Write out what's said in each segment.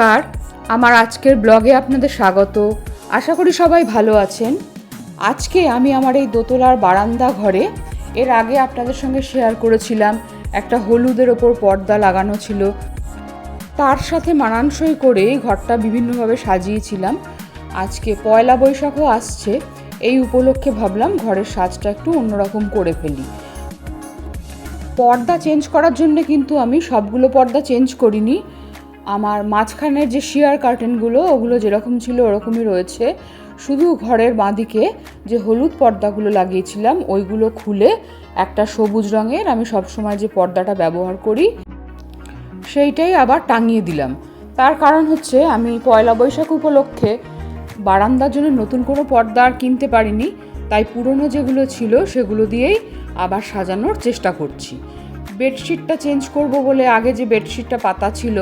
নমস্কার। আমার আজকের ব্লগে আপনাদের স্বাগত। আশা করি সবাই ভালো আছেন। আজকে আমি আমার এই দোতলার বারান্দা ঘরে এর আগে আপনাদের সঙ্গে শেয়ার করেছিলাম। একটা হলুদের ওপর পর্দা লাগানো ছিল। তার সাথে মানানসই করে ঘরটা বিভিন্নভাবে সাজিয়েছিলাম। আজকে পয়লা বৈশাখও আসছে। এই উপলক্ষে ভাবলাম ঘরের সাজটা একটু অন্যরকম করে ফেলি। পর্দা চেঞ্জ করার জন্য কিন্তু আমি সবগুলো পর্দা চেঞ্জ করিনি। আমার মাঝখানের যে শিয়ার কার্টেনগুলো ওগুলো যেরকম ছিল ওরকমই রয়েছে। শুধু ঘরের বাঁদিকে যে হলুদ পর্দাগুলো লাগিয়েছিলাম, ওইগুলো খুলে একটা সবুজ রঙের আমি সবসময় যে পর্দাটা ব্যবহার করি, সেইটাই আবার টাঙিয়ে দিলাম। তার কারণ হচ্ছে, আমি পয়লা বৈশাখ উপলক্ষে বারান্দার জন্য নতুন কোনো পর্দা আর কিনতে পারিনি, তাই পুরনো যেগুলো ছিল সেগুলো দিয়েই আবার সাজানোর চেষ্টা করছি। বেডশিটটা চেঞ্জ করব বলে আগে যে বেডশিটটা পাতা ছিল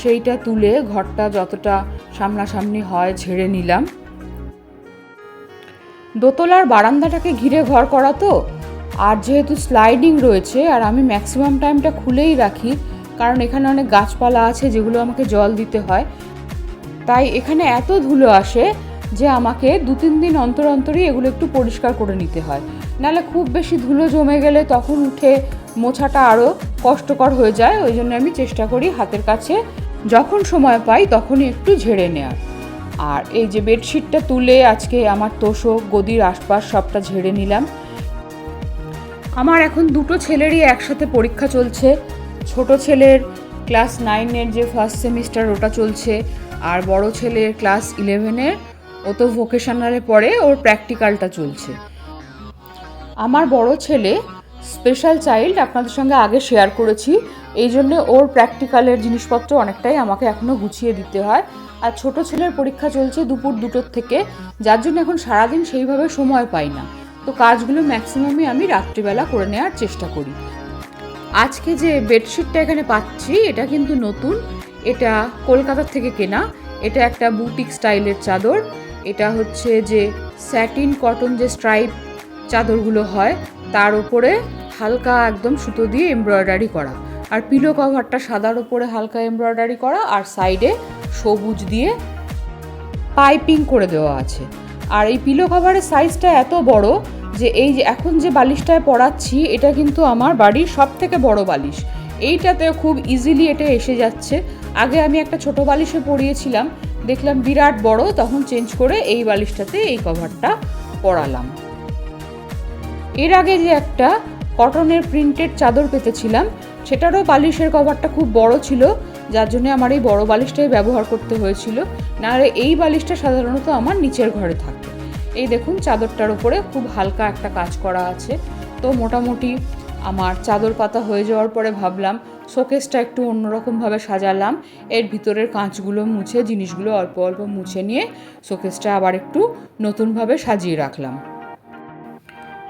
সেইটা তুলে ঘরটা যতটা সামনাসামনি হয় ঝেড়ে নিলাম। দোতলার বারান্দাটাকে ঘিরে ঘর করা তো, আর যেহেতু স্লাইডিং রয়েছে আর আমি ম্যাক্সিমাম টাইমটা খুলেই রাখি, কারণ এখানে অনেক গাছপালা আছে যেগুলো আমাকে জল দিতে হয়, তাই এখানে এত ধুলো আসে যে আমাকে দু তিন দিন অন্তর অন্তরই এগুলো একটু পরিষ্কার করে নিতে হয়। নাহলে খুব বেশি ধুলো জমে গেলে তখন উঠে মোছাটা আরও কষ্টকর হয়ে যায়, ওই জন্য আমি চেষ্টা করি হাতের কাছে যখন সময় পাই তখনই একটু ঝেড়ে নেওয়ার আর এই যে বেডশিটটা তুলে আজকে আমার তোষক, গদির আশপাশ সবটা ঝেড়ে নিলাম। আমার এখন দুটো ছেলেরই একসাথে পরীক্ষা চলছে। ছোট ছেলের ক্লাস নাইনের যে ফার্স্ট সেমিস্টার ওটা চলছে, আর বড় ছেলের ক্লাস ইলেভেনের ও তো ভোকেশনালে পড়ে, ওর প্র্যাকটিক্যালটা চলছে। আমার বড় ছেলে স্পেশাল চাইল্ড আপনাদের সঙ্গে আগে শেয়ার করেছি। এই জন্যে ওর প্র্যাকটিক্যালের জিনিসপত্র অনেকটাই আমাকে এখনও গুছিয়ে দিতে হয়। আর ছোট ছেলের পরীক্ষা চলছে দুপুর দুটোর থেকে, যার জন্য এখন সারাদিন সেইভাবে সময় পাই না। তো কাজগুলো ম্যাক্সিমামই আমি রাত্রিবেলা করে নেওয়ার চেষ্টা করি। আজকে যে বেডশিটটা এখানে পাচ্ছি, এটা কিন্তু নতুন। এটা কলকাতার থেকে কেনা। এটা একটা বুটিক স্টাইলের চাদর। এটা হচ্ছে যে স্যাটিন কটন যে স্ট্রাইপ চাদরগুলো হয়, তার উপরে হালকা একদম সুতো দিয়ে এমব্রয়ডারি করা। আর পিলো কভারটা সাদার উপরে হালকা এমব্রয়ডারি করা আর সাইডে সবুজ দিয়ে পাইপিং করে দেওয়া আছে। আর এই পিলো কভারের সাইজটা এত বড় যে এই যে এখন যে বালিশটায় পড়াচ্ছি এটা কিন্তু আমার বাড়ির সব থেকে বড় বালিশ। এইটাতে খুব ইজিলি এটা এসে যাচ্ছে। আগে আমি একটা ছোট বালিশে পরিয়েছিলাম, দেখলাম বিরাট বড়, তখন চেঞ্জ করে এই বালিশটাতে এই কভারটা পরালাম। এর আগে যে একটা কটনের প্রিন্টেড চাদর পেতেছিলাম সেটারও বালিশের কভারটা খুব বড় ছিল, যার জন্য আমার এই বড় বালিশটাই ব্যবহার করতে হয়েছিল। নাহলে এই বালিশটা সাধারণত আমার নিচের ঘরে থাকে। এই দেখুন, চাদরটার উপরে খুব হালকা একটা কাজ করা আছে। তো মোটামুটি আমার চাদর পাতা হয়ে যাওয়ার পরে ভাবলাম, শোকেসটা একটু অন্যরকমভাবে সাজালাম। এর ভিতরের কাঁচগুলো মুছে, জিনিসগুলো অল্প অল্প মুছে নিয়ে শোকেসটা আবার একটু নতুনভাবে সাজিয়ে রাখলাম।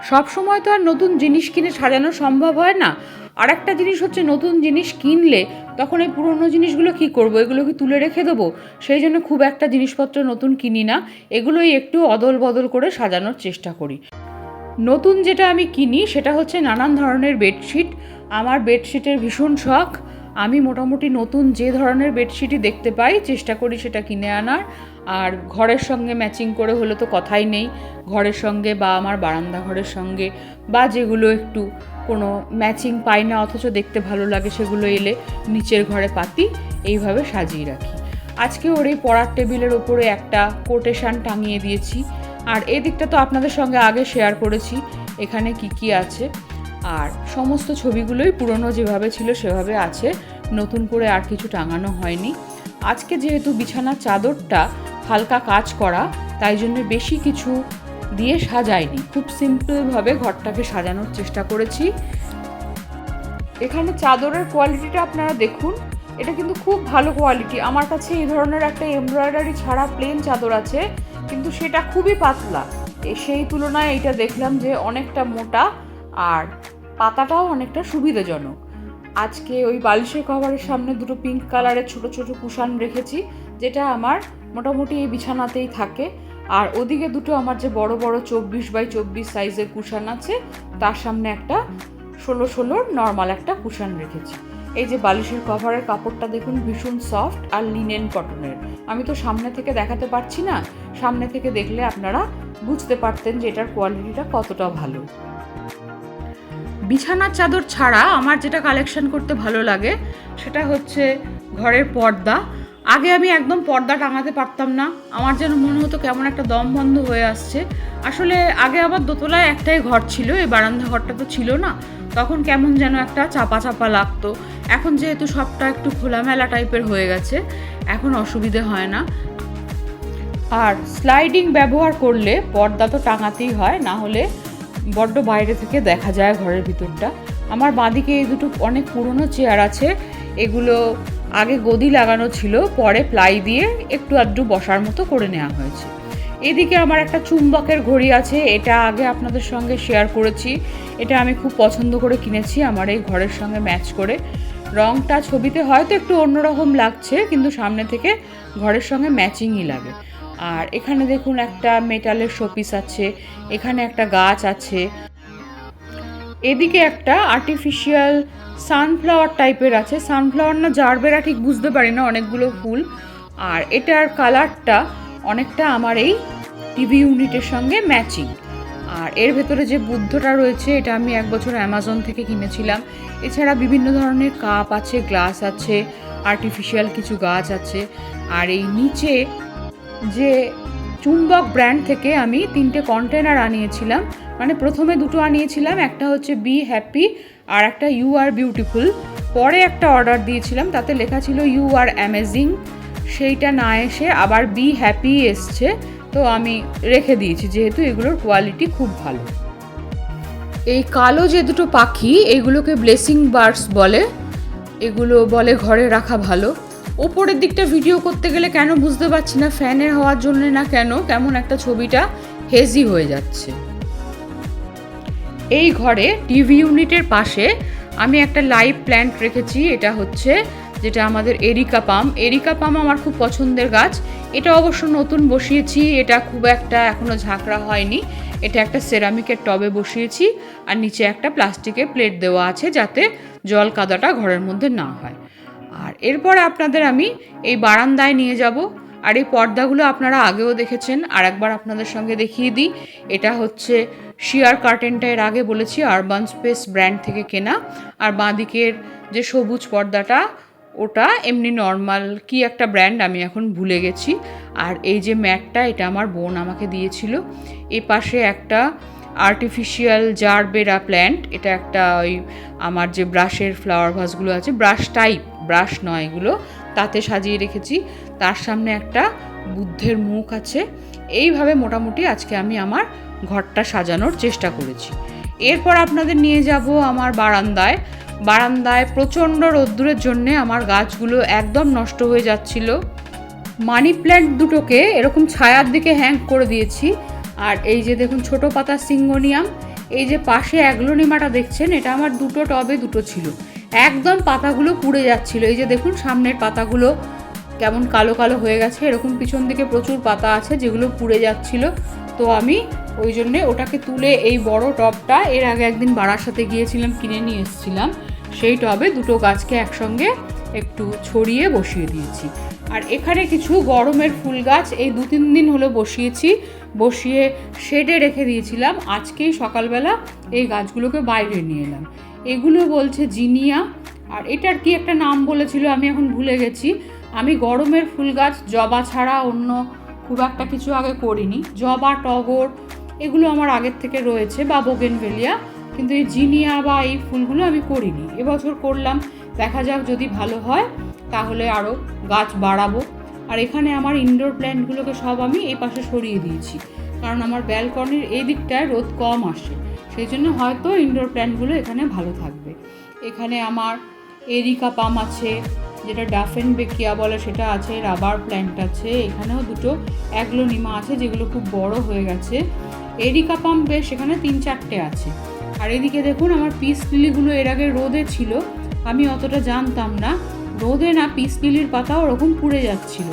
সব সময় তো আর নতুন জিনিস কিনে সাজানো সম্ভব হয় না। আর একটা জিনিস হচ্ছে নতুন জিনিস কিনলে তখন এই পুরনো জিনিসগুলো কি করব? এগুলো কি তুলে রেখে দেবো? সেই জন্য খুব একটা জিনিসপত্র নতুন কিনি না। এগুলোই একটু অদল বদল করে সাজানোর চেষ্টা করি। নতুন যেটা আমি কিনি সেটা হচ্ছে নানান ধরনের বেডশিট। আমার বেডশিটের ভীষণ শখ। আমি মোটামুটি নতুন যে ধরনের বেডশিটই দেখতে পাই, চেষ্টা করি সেটা কিনে আনার। আর ঘরের সঙ্গে ম্যাচিং করে হলে তো কথাই নেই। ঘরের সঙ্গে বা আমার বারান্দা ঘরের সঙ্গে বা যেগুলো একটু কোনো ম্যাচিং পাই না, অথচ দেখতে ভালো লাগে সেগুলো এলে নিচের ঘরে পাতি এইভাবে সাজিয়ে রাখি। আজকে ওর এই পড়ার টেবিলের ওপরে একটা কোটেশান টাঙিয়ে দিয়েছি। আর এই দিকটা তো আপনাদের সঙ্গে আগে শেয়ার করেছি, এখানে কি কি আছে। আর সমস্ত ছবিগুলোই পুরনো যেভাবে ছিল সেভাবে আছে, নতুন করে আর কিছু টাঙানো হয়নি। আজকে যেহেতু বিছানার চাদরটা হালকা কাজ করা, তাই জন্য বেশি কিছু দিয়ে সাজাইনি। খুব সিম্পলভাবে ঘরটাকে সাজানোর চেষ্টা করেছি। এখানে চাদরের কোয়ালিটিটা আপনারা দেখুন, এটা কিন্তু খুব ভালো কোয়ালিটি আমার কাছে এই ধরনের একটা এমব্রয়ডারি ছাড়া প্লেন চাদর আছে, কিন্তু সেটা খুবই পাতলা। সেই তুলনায় এটা দেখলাম যে অনেকটা মোটা আর পাতাটাও অনেকটা সুবিধাজনক। আজকে ওই বালিশের কভারের সামনে দুটো পিঙ্ক কালারের ছোট ছোট কুশান রেখেছি, যেটা আমার মোটামুটি এই বিছানাতেই থাকে। আর ওদিকে দুটো আমার যে বড় বড় চব্বিশ বাই চব্বিশ সাইজের কুশান আছে, তার সামনে একটা ষোলো ষোলোর নর্মাল একটা কুশান রেখেছি। এই যে বালিশের কভারের কাপড়টা দেখুন, ভীষণ সফট আর লিনেন কটনের আমি তো সামনে থেকে দেখাতে পারছি না, সামনে থেকে দেখলে আপনারা বুঝতে পারতেন যে এটার কোয়ালিটিটা কতটা ভালো। বিছানার চাদর ছাড়া আমার যেটা কালেকশন করতে ভালো লাগে, সেটা হচ্ছে ঘরের পর্দা। আগে আমি একদম পর্দা টাঙাতে পারতাম না। আমার যেন মনে হতো কেমন একটা দম বন্ধ হয়ে আসছে। আসলে আগে আবার দোতলায় একটাই ঘর ছিল, এই বারান্দা ঘরটা তো ছিল না। তখন কেমন যেন একটা চাপা চাপা লাগতো। এখন যেহেতু সবটা একটু খোলামেলা টাইপের হয়ে গেছে, এখন অসুবিধে হয় না। আর স্লাইডিং ব্যবহার করলে পর্দা তো টাঙাতেই হয়, না হলে বড্ড বাইরে থেকে দেখা যায় ঘরের ভিতরটা। আমার বাঁদিকে এই দুটো অনেক পুরনো চেয়ার আছে, এগুলো আগে গদি লাগানো ছিল, পরে প্লাই দিয়ে একটু আধটু বসার মতো করে নেওয়া হয়েছে। এদিকে আমার একটা চুম্বকের ঘড়ি আছে, এটা আগে আপনাদের সঙ্গে শেয়ার করেছি। এটা আমি খুব পছন্দ করে কিনেছি, আমার এই ঘরের সঙ্গে ম্যাচ করে। রংটা ছবিতে হয়তো একটু অন্যরকম লাগছে, কিন্তু সামনে থেকে ঘরের সঙ্গে ম্যাচিংই লাগে। আর এখানে দেখুন একটা মেটালের শোপিস আছে, এখানে একটা গাছ আছে। এদিকে একটা আর্টিফিশিয়াল সানফ্লাওয়ার টাইপের আছে। সানফ্লাওয়ার না জারবেরা ঠিক বুঝতে পারি না, অনেকগুলো ফুল। আর এটার কালারটা অনেকটা আমার এই টিভি ইউনিটের সঙ্গে ম্যাচিং আর এর ভেতরে যে বুদ্ধটা রয়েছে, এটা আমি এক বছর অ্যামাজন থেকে কিনেছিলাম। এছাড়া বিভিন্ন ধরনের কাপ আছে গ্লাস আছে আর্টিফিশিয়াল কিছু গাছ আছে। আর এই নিচে যে চুম্বক ব্র্যান্ড থেকে আমি তিনটে কন্টেনার আনিয়েছিলাম। মানে প্রথমে দুটো আনিয়েছিলাম একটা হচ্ছে বি হ্যাপি আর একটা ইউ আর বিউটিফুল। পরে একটা অর্ডার দিয়েছিলাম, তাতে লেখা ছিল ইউ আর অ্যামেজিং। সেইটা না এসে আবার বি হ্যাপি এসছে, তো আমি রেখে দিয়েছি, যেহেতু এগুলোর কোয়ালিটি খুব ভালো। এই কালো যে দুটো পাখি, এগুলোকে ব্লেসিং বার্ডস বলে, এগুলো বলে ঘরে রাখা ভালো। ওপরের দিকটা ভিডিও করতে গেলে কেন বুঝতে পারছি না ফ্যানের হওয়ার জন্য না কেন, কেমন একটা ছবিটা হেজি হয়ে যাচ্ছে। এই ঘরে টিভি ইউনিটের পাশে আমি একটা লাইভ প্ল্যান্ট রেখেছি, এটা হচ্ছে যেটা আমাদের এরিকা পাম। এরিকা পাম আমার খুব পছন্দের গাছ। এটা অবশ্য নতুন বসিয়েছি, এটা খুব একটা এখনও ঝাঁকড়া হয়নি। এটা একটা সেরামিকের টবে বসিয়েছি আর নিচে একটা প্লাস্টিকের প্লেট দেওয়া আছে যাতে জল কাদাটা ঘরের মধ্যে না হয়। আর এরপর আপনাদের আমি এই বারান্দায় নিয়ে যাব। আর এই পর্দাগুলো আপনারা আগেও দেখেছেন, আর একবার আপনাদের সঙ্গে দেখিয়ে দিই। এটা হচ্ছে শিয়ার কার্টেনটা এর আগে বলেছি আরবান স্পেস ব্র্যান্ড থেকে কেনা। আর বাঁদিকের যে সবুজ পর্দাটা, ওটা এমনি নর্মাল কি একটা ব্র্যান্ড আমি এখন ভুলে গেছি। আর এই যে ম্যাটটা, এটা আমার বোন আমাকে দিয়েছিল। এ পাশে একটা আর্টিফিশিয়াল জারবেরা প্ল্যান্ট এটা একটা ওই আমার যে ব্রাশের ফ্লাওয়ার ভাসগুলো আছে ব্রাশ টাইপ ব্রাশ নয় এগুলো। তাতে সাজিয়ে রেখেছি। তার সামনে একটা বুদ্ধের মুখ আছে। এইভাবে মোটামুটি আজকে আমি আমার ঘরটা সাজানোর চেষ্টা করেছি। এরপর আপনাদের নিয়ে যাব আমার বারান্দায়। বারান্দায় প্রচণ্ড রোদ্দুরের জন্যে আমার গাছগুলো একদম নষ্ট হয়ে যাচ্ছিল। মানি প্ল্যান্ট দুটোকে এরকম ছায়ার দিকে হ্যাং করে দিয়েছি। আর এই যে দেখুন ছোট পাতা সিঙ্গোনিয়াম এই যে পাশে অ্যাগ্লোনিমাটা দেখছেন, এটা আমার দুটো টবে দুটো ছিল। একদম পাতাগুলো পুড়ে যাচ্ছিল। এই যে দেখুন, সামনের পাতাগুলো কেমন কালো কালো হয়ে গেছে। এরকম পিছন দিকে প্রচুর পাতা আছে যেগুলো পুড়ে যাচ্ছিল। তো আমি ওই জন্যে ওটাকে তুলে এই বড় টবটা, এর আগে একদিন বাড়ার সাথে গিয়েছিলাম, কিনে নিয়ে এসেছিলাম। সেই টবে দুটো গাছকে একসঙ্গে একটু ছড়িয়ে বসিয়ে দিয়েছি। আর এখানে কিছু গরমের ফুল গাছ, এই দু তিন দিন হলো বসিয়েছি। বসিয়ে শেডে রেখে দিয়েছিলাম। আজকেই সকালবেলা এই গাছগুলোকে বাইরে নিয়ে এলাম। এগুলো বলছে জিনিয়া, আর এটার কি একটা নাম বলেছিল আমি এখন ভুলে গেছি। আমি গরমের ফুল গাছ, জবা ছাড়া অন্য খুব একটা কিছু আগে করিনি। জবা, টগর, এগুলো আমার আগের থেকে রয়েছে বা বোগেনভেলিয়া, কিন্তু এই জিনিয়া বা এই ফুলগুলো আমি করিনি। এবছর করলাম, দেখা যাক যদি ভালো হয়, তাহলে আরও গাছ বাড়াবো। আর এখানে আমার ইনডোর প্ল্যান্টগুলোকে সব আমি এই পাশে সরিয়ে দিয়েছি, কারণ আমার ব্যালকনির এই দিকটায় রোদ কম আসে। সেই জন্য হয়তো ইনডোর প্ল্যান্টগুলো এখানে ভালো থাকবে। এখানে আমার এরিকা পাম আছে, যেটা ডাফেন বেকিয়া বলে সেটা আছে রাবার প্ল্যান্ট আছে, এখানেও দুটো অ্যাগ্লোনিমা আছে যেগুলো খুব বড় হয়ে গেছে। এরিকা পাম বেশ এখানে তিন চারটে আছে। আর এদিকে দেখুন আমার পিস লিলিগুলো এর আগে রোদে ছিল, আমি অতটা জানতাম না। রোদে না পিস লিলির পাতা ওরকম পুড়ে যাচ্ছিল।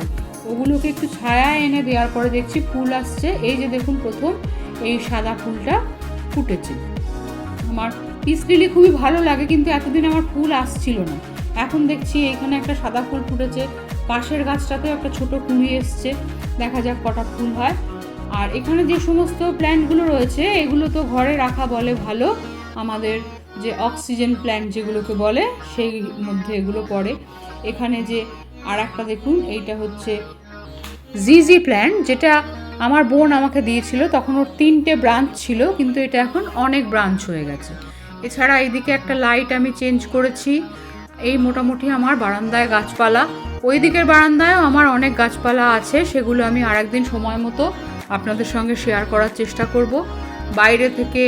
ওগুলোকে একটু ছায়া এনে দেওয়ার পরে দেখছি ফুল আসছে। এই যে দেখুন প্রথম এই সাদা ফুলটা ফুটেছে। আমার পিস লিলি খুবই ভালো লাগে, কিন্তু এতদিন আমার ফুল আসছিল না। এখন দেখছি এখানে একটা সাদা ফুল ফুটেছে, পাশের গাছটাতেও একটা ছোট কুড়ি এসছে। দেখা যাক কটা ফুল হয়। আর এখানে যে সমস্ত প্ল্যান্টগুলো রয়েছে, এগুলো তো ঘরে রাখা বলে ভালো। আমাদের যে অক্সিজেন প্ল্যান্ট যেগুলোকে বলে, সেই মধ্যে এগুলো পড়ে। এখানে যে আর একটা দেখুন, এইটা হচ্ছে জিজি প্ল্যান্ট, যেটা আমার বোন আমাকে দিয়েছিল, তখন ওর তিনটে ব্রাঞ্চ ছিল, কিন্তু এটা এখন অনেক ব্রাঞ্চ হয়ে গেছে। এছাড়া এইদিকে একটা লাইট আমি চেঞ্জ করেছি, এই মোটামুটি আমার বারান্দায় গাছপালা। ওই দিকের বারান্দায়ও আমার অনেক গাছপালা আছে, সেগুলো আমি আরেকদিন সময় মতো আপনাদের সঙ্গে শেয়ার করার চেষ্টা করব। বাইরে থেকে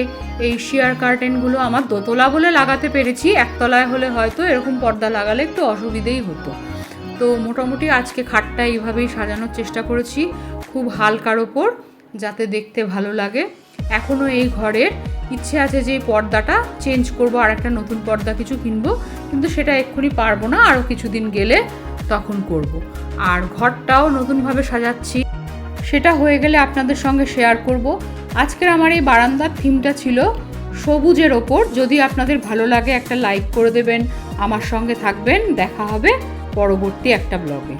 এই শেয়ার কার্টেনগুলো আমার দোতলা বলে লাগাতে পেরেছি, একতলায় হলে হয়তো এরকম পর্দা লাগালে একটু অসুবিধেই হতো। তো মোটামুটি আজকে খাটটা এইভাবেই সাজানোর চেষ্টা করেছি। খুব হালকার ওপর, যাতে দেখতে ভালো লাগে। এখনও এই ঘরের ইচ্ছে আছে যে পর্দাটা চেঞ্জ করব, আর একটা নতুন পর্দা কিছু কিনবো, কিন্তু সেটা এক্ষুনি পারব না, আরও কিছুদিন গেলে তখন করব। আর ঘরটাও নতুনভাবে সাজাচ্ছি। সেটা হয়ে গেলে আপনাদের সঙ্গে শেয়ার করব। আজকের আমার এই বারান্দার থিমটা ছিল সবুজের ওপর। যদি আপনাদের ভালো লাগে একটা লাইক করে দেবেন, আমার সঙ্গে থাকবেন। দেখা হবে পরবর্তী একটা ব্লগে